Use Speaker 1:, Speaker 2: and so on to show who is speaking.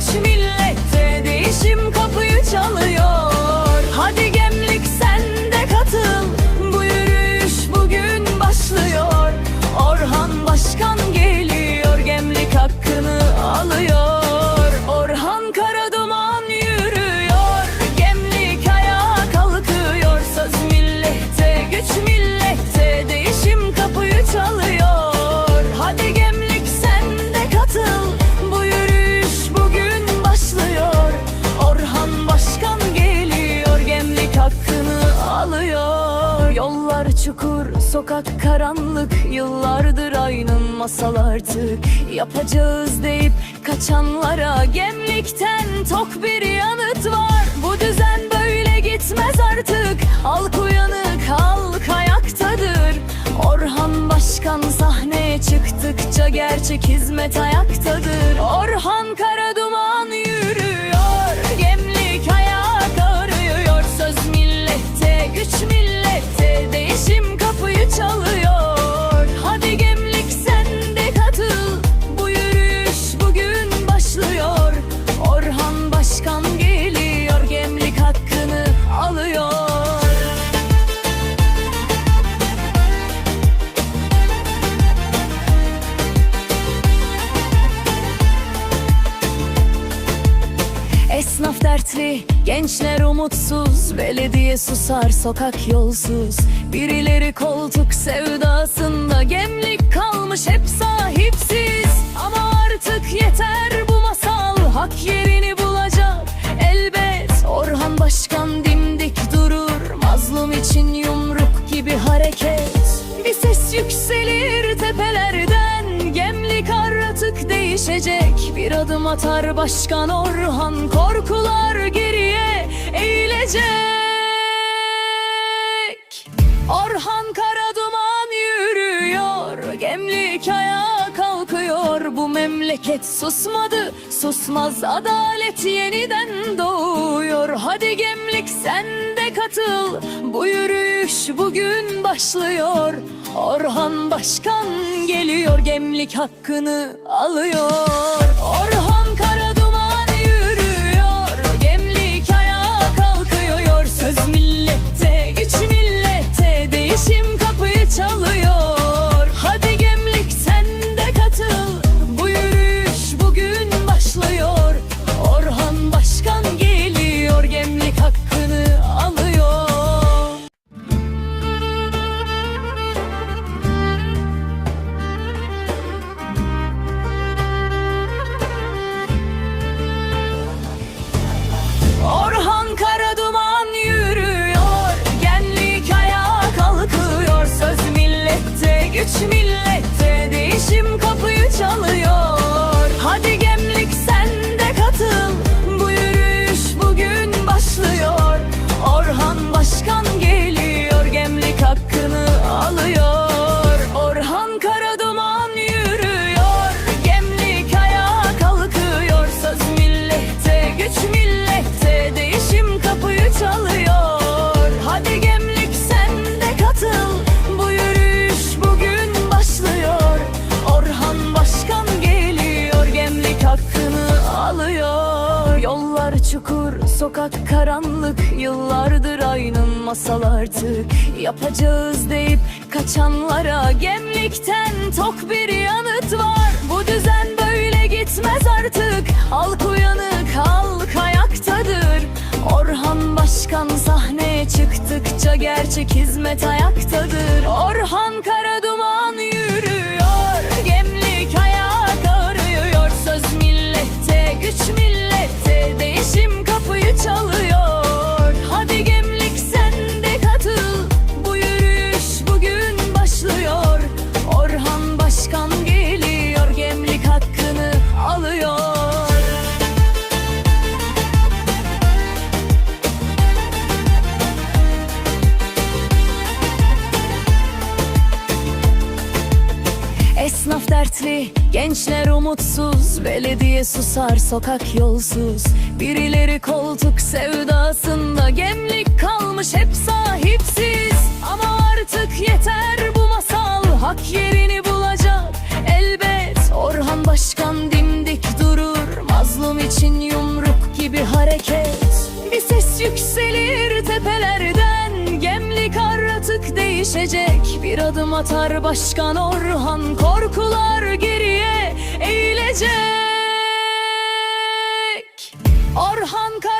Speaker 1: güç millet çukur, sokak karanlık Yıllardır aynı masal artık. Yapacağız deyip kaçanlara Gemlikten tok bir yanıt var. Bu düzen böyle gitmez artık. Halk uyanık, halk ayaktadır. Orhan Başkan sahneye çıktıkça Gerçek hizmet ayaktadır. Orhan Karaduman yürüyor dertli, gençler umutsuz Belediye susar, sokak yolsuz. Birileri koltuk sevdasında Gemlik kalmış hep sahipsiz. Ama artık yeter bu masal Hak yerini bulacak. Elbet Orhan Başkan dimdik durur Mazlum için yumruk gibi hareket. Bir ses yükselir tepelerden artık değişecek. Bir adım atar başkan Orhan Korkular geriye eğilecek. Orhan Karaduman yürüyor Gemlik ayağa kalkıyor. Bu memleket susmadı Susmaz adalet yeniden doğuyor. Hadi Gemlik sen de katıl Bu yürüyüş bugün başlıyor. Orhan Başkan geliyor Gemlik hakkını alıyor. Orhan Yollar çukur, sokak karanlık Yıllardır aynı masal artık. Yapacağız deyip kaçanlara Gemlikten tok bir yanıt var. Bu düzen böyle gitmez artık. Halk uyanık, halk ayaktadır. Orhan Başkan sahneye çıktıkça Gerçek hizmet ayaktadır Esnaf dertli, gençler umutsuz Belediye susar, sokak yolsuz. Birileri koltuk sevdasında Gemlik kalmış hep sahipsiz. Ama artık yeter bu masal Hak yerini bulacak. Elbet Orhan Başkan dimdik durur Mazlum için yumruk gibi hareket. Bir ses yükselir artık değişecek. Bir adım atar başkan Orhan Korkular geriye eğilecek. Orhan Kar